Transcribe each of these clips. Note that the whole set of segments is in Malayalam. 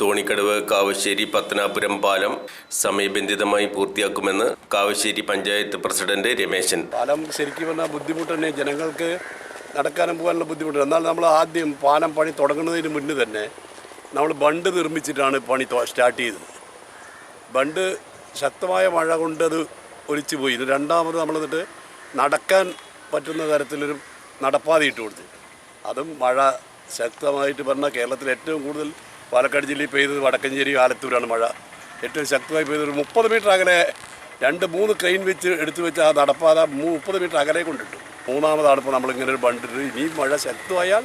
തോണിക്കടവ് കാവശ്ശേരി പത്തനാപുരം പാലം സമയബന്ധിതമായി പൂർത്തിയാക്കുമെന്ന് കാവശ്ശേരി പഞ്ചായത്ത് പ്രസിഡന്റ് രമേശൻ. പാലം ശരിക്കും പറഞ്ഞാൽ ബുദ്ധിമുട്ട് തന്നെ ജനങ്ങൾക്ക് നടക്കാനും പോകാനുള്ള ബുദ്ധിമുട്ട്. എന്നാൽ നമ്മൾ ആദ്യം പാലം പണി തുടങ്ങുന്നതിന് മുന്നേ തന്നെ നമ്മൾ ബണ്ട് നിർമ്മിച്ചിട്ടാണ് പണി സ്റ്റാർട്ട് ചെയ്തത്. ബണ്ട് ശക്തമായ മഴ കൊണ്ടത് ഒലിച്ചു പോയി. രണ്ടാമത് നമ്മൾ എന്നിട്ട് നടക്കാൻ പറ്റുന്ന തരത്തിലൊരു നടപ്പാത ഇട്ട് കൊടുത്തു. അതും മഴ ശക്തമായിട്ട് പറഞ്ഞാൽ കേരളത്തിൽ ഏറ്റവും കൂടുതൽ പാലക്കാട് ജില്ലയിൽ പെയ്തത് വടക്കഞ്ചേരി ആലത്തൂരാണ് മഴ. ഏറ്റവും ശക്തമായി പെയ്തത് ഒരു മുപ്പത് മീറ്റർ അകലെ രണ്ട് മൂന്ന് ക്രെയിൻ വെച്ച് എടുത്തു വെച്ച് ആ നടപ്പാത മുപ്പത് മീറ്റർ അകലെ കൊണ്ടിട്ടു. മൂന്നാമതാണ് ഇപ്പോൾ നമ്മളിങ്ങനെ ഒരു ബണ്ട് ഇനി മഴ ശക്തമായാൽ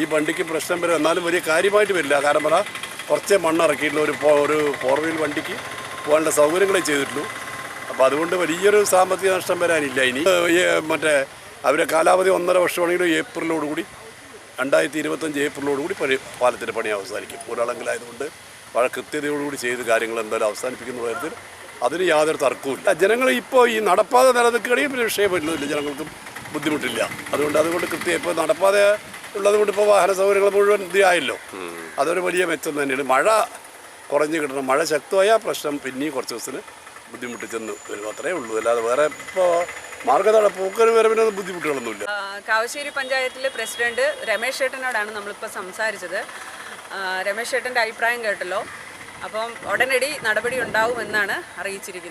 ഈ വണ്ടിക്ക് പ്രശ്നം വരും. എന്നാലും വലിയ കാര്യമായിട്ട് വരില്ല. കാരണം പറഞ്ഞാൽ കുറച്ചേ മണ്ണ് ഇറക്കിയിട്ടുള്ള ഒരു ഒരു ഫോർ വീൽ വണ്ടിക്ക് പോകാനുള്ള സൗകര്യങ്ങളെ ചെയ്തിട്ടുള്ളൂ. അപ്പോൾ അതുകൊണ്ട് വലിയൊരു സാമ്പത്തിക നഷ്ടം വരാനില്ല ഇനി. മറ്റേ അവരെ കാലാവധി ഒന്നര വർഷമാണെങ്കിലും ഏപ്രിലോടുകൂടി രണ്ടായിരത്തി ഇരുപത്തഞ്ച് ഏപ്രിലോടുകൂടി പഴയ പാലത്തിന്റെ പണി അവസാനിക്കും. ഒരാളെങ്കിലായതുകൊണ്ട് വളരെ കൃത്യതയോടുകൂടി ചെയ്ത് കാര്യങ്ങൾ എന്തായാലും അവസാനിപ്പിക്കുന്ന കാര്യത്തിൽ അതിന് യാതൊരു തർക്കവുമില്ല. ജനങ്ങൾ ഇപ്പോൾ ഈ നടപ്പാത നിലനിൽക്കുകയാണെങ്കിൽ പിന്നെ വിഷയം വരുന്നതില്ല ജനങ്ങൾക്കും ബുദ്ധിമുട്ടില്ല. അതുകൊണ്ട് അതുകൊണ്ട് കൃത്യം ഇപ്പോൾ നടപ്പാത ഉള്ളതുകൊണ്ട് ഇപ്പോൾ വാഹന സൗകര്യങ്ങൾ മുഴുവൻ ഇതായല്ലോ അതൊരു വലിയ മെച്ചം തന്നെയാണ്. മഴ കുറഞ്ഞു കിട്ടണം. മഴ ശക്തമായ പ്രശ്നം പിന്നെയും കുറച്ച് ദിവസത്തിന് ബുദ്ധിമുട്ടിച്ചെന്ന് വരും അത്രേ ഉള്ളൂ. അല്ലാതെ വേറെ ഇപ്പോൾ മാർഗതട പൂക്കൽ വരവിനൊന്നും ബുദ്ധിമുട്ടുകളൊന്നുമില്ല. കാവശ്ശേരി പഞ്ചായത്തിലെ പ്രസിഡന്റ് രമേശ് ചേട്ടനോടാണ് നമ്മളിപ്പോൾ സംസാരിച്ചത്. രമേശ് ചേട്ടന്റെ അഭിപ്രായം കേട്ടല്ലോ. അപ്പം ഉടനടി നടപടി ഉണ്ടാവുമെന്നാണ് അറിയിച്ചിരിക്കുന്നത്.